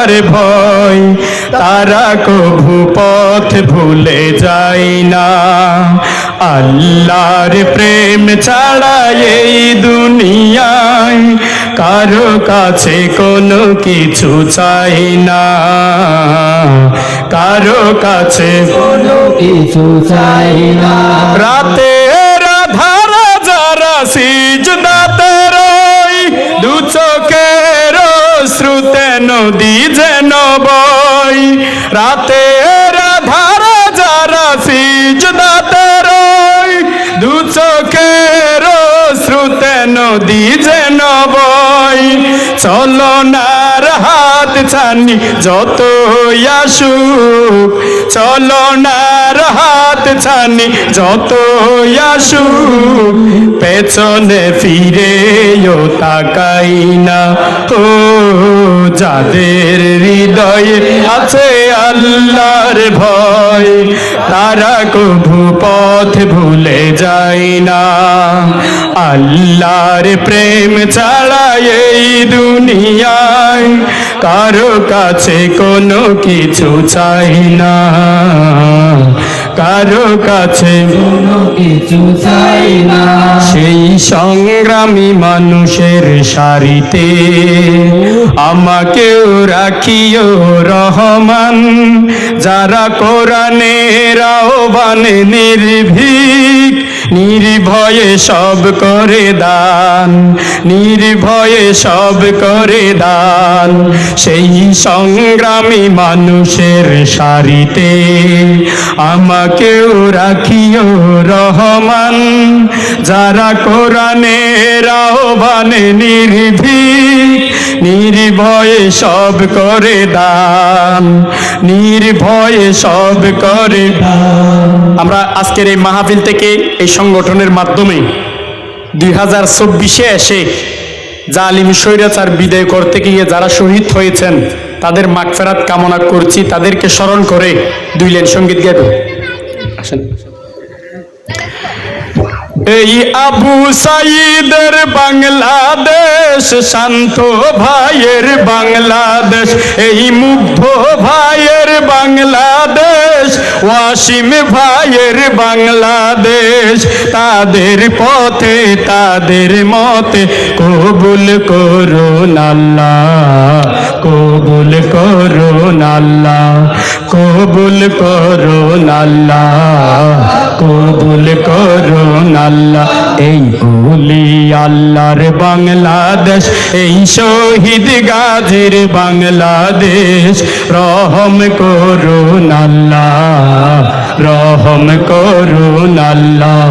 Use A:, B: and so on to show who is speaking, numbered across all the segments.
A: আল্লাহর ভয়, তারা কভু পথ ভুলে যায় না। আল্লাহর প্রেম ছাড়া এই দুনিয়ায় কারও কাছে কোনো কিছু চাই না। কারও কাছে
B: কোনো কিছু চাই না।
A: রাতের ধারা যারা সিজদাতে নদী যেন বই রাতের ধারা যারা সিজদাতে রই দু চোখের শ্রুতে নদী যত আসুক চলো নার হাত ছানি। যত আসুক পেছনে ফিরে তাকাই না। ও যাদের হৃদয়ে আছে আল্লাহর ভয়, তারা কভু পথ ভুলে যায় না। আল্লাহর প্রেম ছাড়া এই দুনিয়ায় কারও কাছে কোনো কিছু চাই না। কারও কাছে
B: কোনো কিছু চাই না।
A: সেই সংগ্রামী মানুষের সারিতে আমাকেও রাখিও রহমান। যারা কোরআনের আহ্বানে নির্ভীক নির্ভয়ে সব করে দান নির্ভয়ে সব করে দান। সেই সংগ্রামী মানুষের সারিতে আমাকেও রাখিও। রহমান, যারা কোরআনের আহ্বানে নির্ভীক, নির্ভয়ে সব করে দান, নির্ভয়ে সব করে আমরা আজকের এই মাহফিল থেকে এই সংগঠনের মাধ্যমে দুই হাজার চব্বিশে এসে জালিম স্বৈরাচার বিদায় করতে গিয়ে যারা শহীদ হয়েছেন, তাদের মাগফেরাত কামনা করছি, তাদেরকে স্মরণ করে দুই লেন সংগীত গাইব আসেন। এই আবু সাইদের বাংলাদেশ, শান্ত ভাইয়ের বাংলাদেশ, এই মুগ্ধ ভাইয়ের বাংলাদেশ, ওয়াসিম ভাইয়ের বাংলাদেশ। তাদের পথে, তাদের মতে কবুল করুন আল্লাহ, কবুল করুন আল্লাহ। কবুল করো নাল্লা, কবুল করো নাল্লা। এই বলি আল্লাহর বাংলাদেশ, এই শহীদ গাজীর বাংলাদেশ। রহম করো আল্লাহ রহম করো আল্লাহ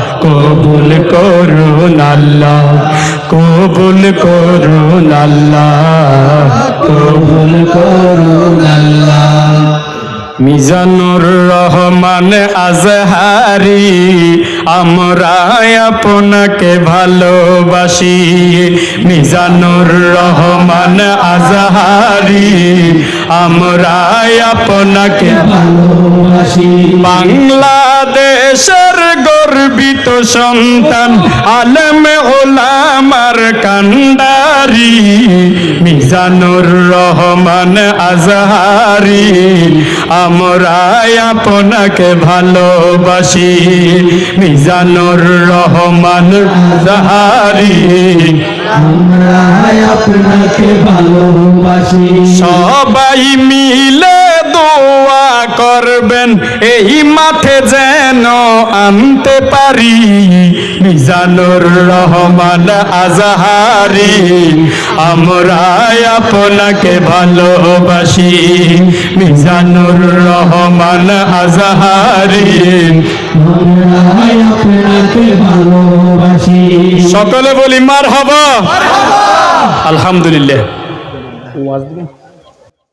A: কবুল করুন আল্লাহ, কবুল করুন আল্লাহ,
B: কবুল করুন আল্লাহ।
A: মিজানুর রহমান আজহারি, আমরা আপনাকে ভালোবাসি। মিজানুর রহমান আজহারি, আমরা আপনাকে
B: ভালোবাসি।
A: বাংলাদেশের গর্বিত সন্তান আলেম ওলামার কান্ডারি মিজানুর রহমান আজহারি আমরা আপনাকে ভালোবাসি মিজানুর রহমান আজহারি।
B: আমরা আপনাকে ভালোবাসি।
A: সবাই মিলে দোয়া করবেন এই মাঠে যেন আনতে পারি। মিজানুর রহমান আজহারি আমরা আপনাকে ভালোবাসি। মিজানুর রহমান আজহারি
B: আমরা আপনাকে ভালোবাসি।
A: সকলে বলি মার হবা আলহামদুলিল্লাহ।